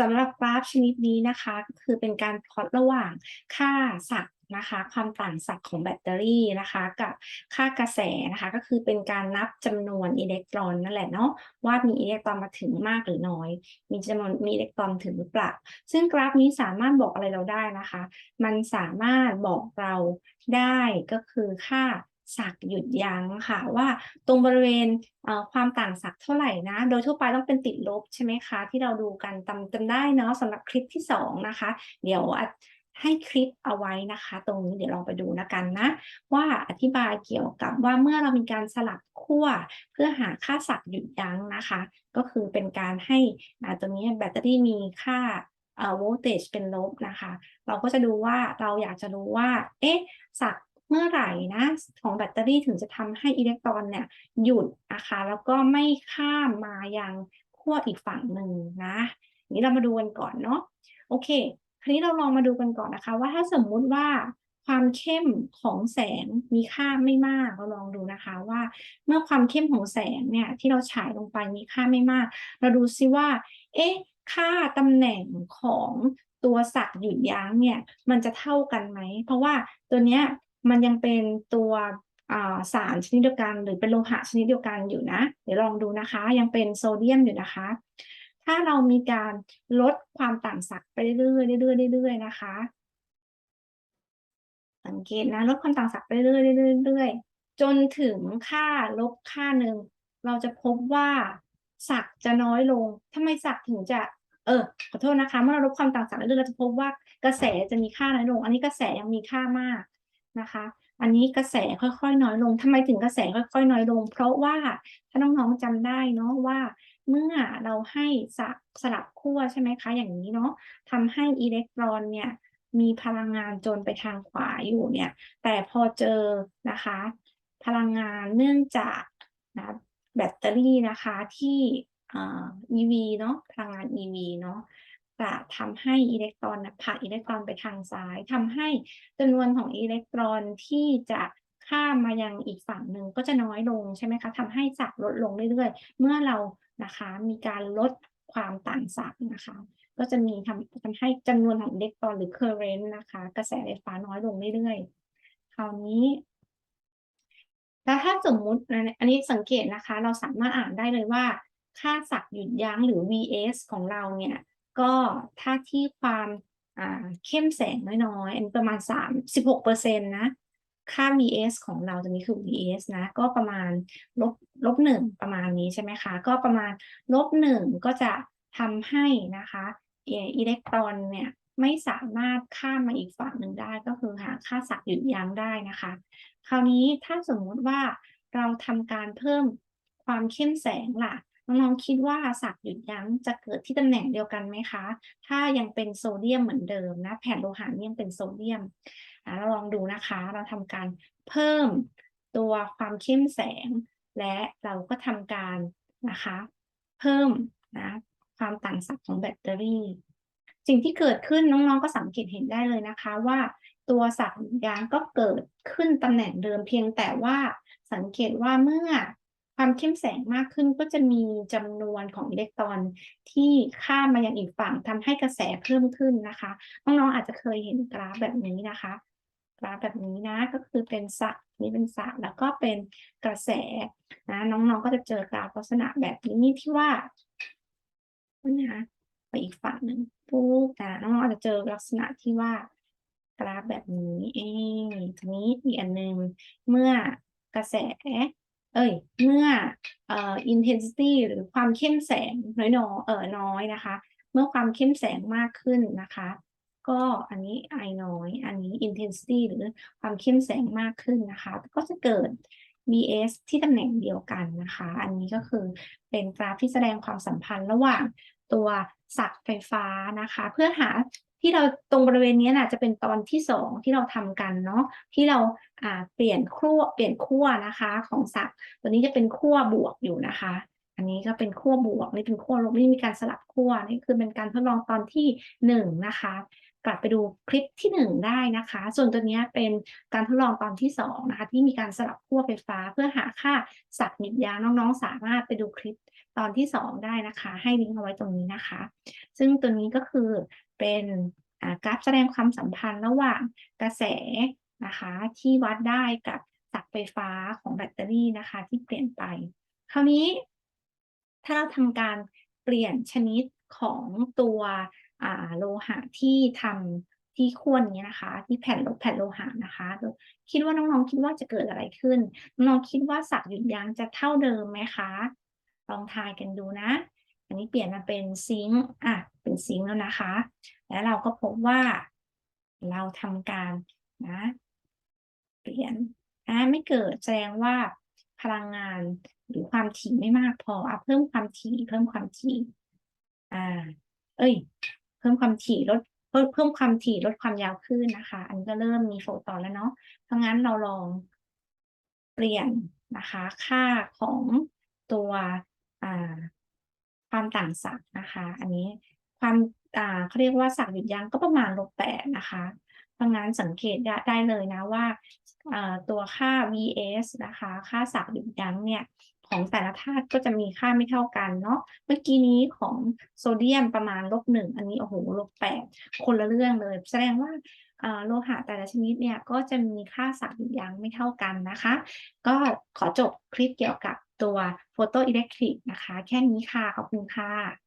สำหรับกราฟชนิดนี้นะคะก็คือเป็นการพลอตระหว่างค่าศักย์นะคะความต่างศักย์ของแบตเตอรี่นะคะกับค่ากระแสนะคะก็คือเป็นการนับจำนวนอิเล็กตรอนนั่นแหละเนาะว่ามีอิเล็กตรอนมาถึงมากหรือน้อย มีจำนวนมีอิเล็กตรอนถึงหรือเปล่า ซึ่งกราฟนี้สามารถบอกอะไรเราได้นะคะ มันสามารถบอกเราได้ก็คือค่า ศักย์หยุดยั้งค่ะว่าตรงบริเวณเความต่างศักย์เท่าไหร่นะ โดยทั่วไปต้องเป็นติดลบใช่ไหมคะ ที่เราดูกันจำจำได้เนาะสำหรับคลิปที่สองนะคะ เดี๋ยวให้คลิปเอาไว้นะคะ ตรงนี้เดี๋ยวลองไปดูนะกันนะ ว่าอธิบายเกี่ยวกับว่าเมื่อเรามีการสลับขั้วเพื่อหาค่าศักย์หยุดยั้งนะคะ ก็คือเป็นการให้ตัวนี้แบตเตอรี่มีค่าโวลเทจเป็นลบนะคะ เราก็จะดูว่าเราอยากจะรู้ว่า เอ๊ะศัก เมื่อไหร่นะของแบตเตอรี่ถึงจะทำให้อิเล็กตรอนเนี่ยหยุดนะคะแล้วก็ไม่ข้ามมายังขั้วอีกฝั่งหนึ่งนะนี้เรามาดูกันก่อนเนาะโอเคคราวนี้เราลองมาดูกันก่อนนะคะ ว่าถ้าสมมุติว่าความเข้มของแสงมีค่าไม่มากเราลองดูนะคะว่าเมื่อความเข้มของแสงเนี่ยที่เราฉายลงไปมีค่าไม่มาก เราดูซิว่า เอ๊ะ ค่าตำแหน่งของตัวศักย์หยุดยั้งเนี่ยมันจะเท่ากันไหม เพราะว่าตัวเนี้ย มันยังเป็นตัวสารชนิดเดียวกัน หรือเป็นโลหะชนิดเดียวกันอยู่นะ เดี๋ยวลองดูนะคะ ยังเป็นโซเดียมอยู่นะคะ ถ้าเรามีการลดความต่างศักย์ไปเรื่อยๆเรื่อยๆเรื่อยๆนะคะสังเกตนะลดความต่างศักย์ไปเรื่อยๆเรื่อยๆเรื่อยๆจนถึงค่าลบค่าหนึ่งเราจะพบว่าศักย์จะน้อยลงทำไมศักย์ถึงจะเออขอโทษนะคะ เมื่อเราลดความต่างศักย์เรื่อยๆเราจะพบว่ากระแสจะมีค่าน้อยลง อันนี้กระแสยังมีค่ามาก นะคะ อันนี้กระแสค่อยๆ น้อยลงทำไมถึงกระแสค่อยๆ น้อยลง เพราะว่าถ้าน้องๆจำได้เนาะว่าเมื่อเราให้สสลับขั้วใช่ไหมคะอย่างนี้เนาะทำให้อิเล็กตรอนเนี่ยมีพลังงานจนไปทางขวาอยู่เนี่ย แต่พอเจอนะคะ พลังงานเนื่องจากนะแบตเตอรี่นะคะที่อ่า EV เนาะพลังงาน EV เนาะ จะทำให้อิเล็กตรอนนะผลักอิเล็กตรอนไปทางซ้ายทำให้จำนวนของอิเล็กตรอนที่จะข้ามมายังอีกฝั่งหนึ่งก็จะน้อยลงใช่ไหมคะทำให้ศักย์ลดลงเรื่อยๆ เมื่อเรานะคะมีการลดความต่างศักย์นะคะ ก็จะมีทำทำให้จำนวนของอิเล็กตรอนหรือ current นะคะ กระแสไฟฟ้าน้อยลงเรื่อยๆ คราวนี้แล้วถ้าสมมุตินะอันนี้สังเกตนะคะ เราสามารถอ่านได้เลยว่า ค่าศักย์หยุดยั้งหรือ vs ของเราเนี่ย ก็ถ้าที่ความเข้มแสงน้อยๆ อันนี้ประมาณสามสิบหกเปอร์เซ็นต์นะ ค่า vs ของเราจะมีคือ vs นะ ก็ประมาณลบลบหนึ่งประมาณนี้ใช่ไหมคะ ก็ประมาณลบหนึ่งก็จะทำให้นะคะอิเล็กตรอนเนี่ยไม่สามารถข้ามมาอีกฝั่งหนึ่งได้ ก็คือหาค่าศักย์หยุดยั้งได้นะคะ คราวนี้ถ้าสมมติว่าเราทำการเพิ่มความเข้มแสงล่ะ น้องๆคิดว่าศักย์หยุดยั้งจะเกิดที่ตำแหน่งเดียวกันไหมคะ ถ้ายังเป็นโซเดียมเหมือนเดิมนะแผ่นโลหะนี่ยังเป็นโซเดียมเราลองดูนะคะ เราทำการเพิ่มตัวความเข้มแสง และเราก็ทำการนะคะ เพิ่มนะความต่างศักย์ของแบตเตอรี่ สิ่งที่เกิดขึ้นน้องๆก็สังเกตเห็นได้เลยนะคะว่าตัวศักย์หยุดยั้งก็เกิดขึ้นตำแหน่งเดิมเพียงแต่ว่าสังเกตว่าเมื่อ ความเข้มแสงมากขึ้นก็จะมีจำนวนของอิเล็กตรอนที่ข้ามมายังอีกฝั่งทำให้กระแสเพิ่มขึ้นนะคะ น้องๆอาจจะเคยเห็นกราฟแบบนี้นะคะ กราฟแบบนี้นะก็คือเป็นศักย์นี่เป็นศักย์แล้วก็เป็นกระแสนะน้องๆก็จะเจอกราฟลักษณะแบบนี้ที่ว่านะคะไปอีกฝั่งหนึ่งปุ๊บนะน้องๆอาจจะเจอลักษณะที่ว่ากราฟแบบนี้ เองทีนี้อีกอันหนึ่งเมื่อกระแส เอ้ยเมื่อเอ่อ intensity หรือความเข้มแสงน้อยๆเออน้อยนะคะ เมื่อความเข้มแสงมากขึ้นนะคะ ก็อันนี้ I น้อย อันนี้ intensity หรือความเข้มแสงมากขึ้นนะคะ ก็จะเกิด vs ที่ตำแหน่งเดียวกันนะคะ อันนี้ก็คือเป็นกราฟที่แสดงความสัมพันธ์ระหว่างตัวศักไฟฟ้านะคะ เพื่อหา ที่เราตรงบริเวณนี้นะจะเป็นตอนที่สองที่เราทำกันเนาะที่เราอ่าเปลี่ยนครัวเปลี่ยนขั้วนะคะของศักย์ตัวนี้จะเป็นขั้วบวกอยู่นะคะ อันนี้ก็เป็นขั้วบวกนี่เป็นขั้วลบนี่มีการสลับขั้วนี่คือเป็นการทดลองตอนที่หนึ่งนะคะ กลับไปดูคลิปที่หนึ่งได้นะคะ ส่วนตัวนี้เป็นการทดลองตอนที่สองนะคะที่มีการสลับขั้วไฟฟ้าเพื่อหาค่าศักย์หยดยั้งน้องๆ สามารถไปดูคลิปตอนที่สองได้นะคะ ให้ลิงก์เอาไว้ตรงนี้นะคะ ซึ่งตัวนี้ก็คือเป็นกราฟแสดงความสัมพันธ์ระหว่างกระแสนะคะที่วัดได้กับศักไฟฟ้าของแบตเตอรี่นะคะ ที่เปลี่ยนไป คราวนี้ถ้าเราทำการเปลี่ยนชนิดของตัว โลหะที่ทำที่ขั้วนี้นะคะ ที่แผ่นโลแผ่นโลหะนะคะ คิดว่าน้องๆคิดว่าจะเกิดอะไรขึ้น น้องๆคิดว่าศักหยุดยั้งจะเท่าเดิมไหมคะ ลองทายกันดูนะ อันนี้เปลี่ยนมาเป็นซิงค์อะเป็นซิงค์แล้วนะคะ แล้วเราก็พบว่าเราทำการนะเปลี่ยนอะไม่เกิดแสดงว่าพลังงานหรือความถี่ไม่มากพออะเพิ่มความถี่เพิ่มความถี่อ่าเอ้ย พิ่มความถี่ลดเพิ่มความถี่ลดความยาวขึ้นนะคะ อันนี้ก็เริ่มมีโฟตอนแล้วเนาะเพราะงั้นเราลองเปลี่ยนนะคะ ค่าของตัวความต่างศักย์นะคะ อันนี้ความเขาเรียกว่าศักย์หยุดยั้งก็ประมาณลบแปดนะคะ เพราะงั้นสังเกตได้เลยนะว่าตัวค่า vs นะคะ ค่าศักย์หยุดยั้งเนี่ยของแต่ละธาตุก็จะมีค่าไม่เท่ากันเนาะ เมื่อกี้นี้ของโซเดียมประมาณลบหนึ่ง อันนี้โอ้โหลบแปดคนละเรื่องเลย แสดงว่าโลหะแต่ละชนิดเนี่ยก็จะมีค่าศักย์หยุดยั้งไม่เท่ากันนะคะ ก็ขอจบคลิปเกี่ยวกับตัวโฟโตอิเล็กทริกนะคะ แค่นี้ค่ะ ขอบคุณค่ะ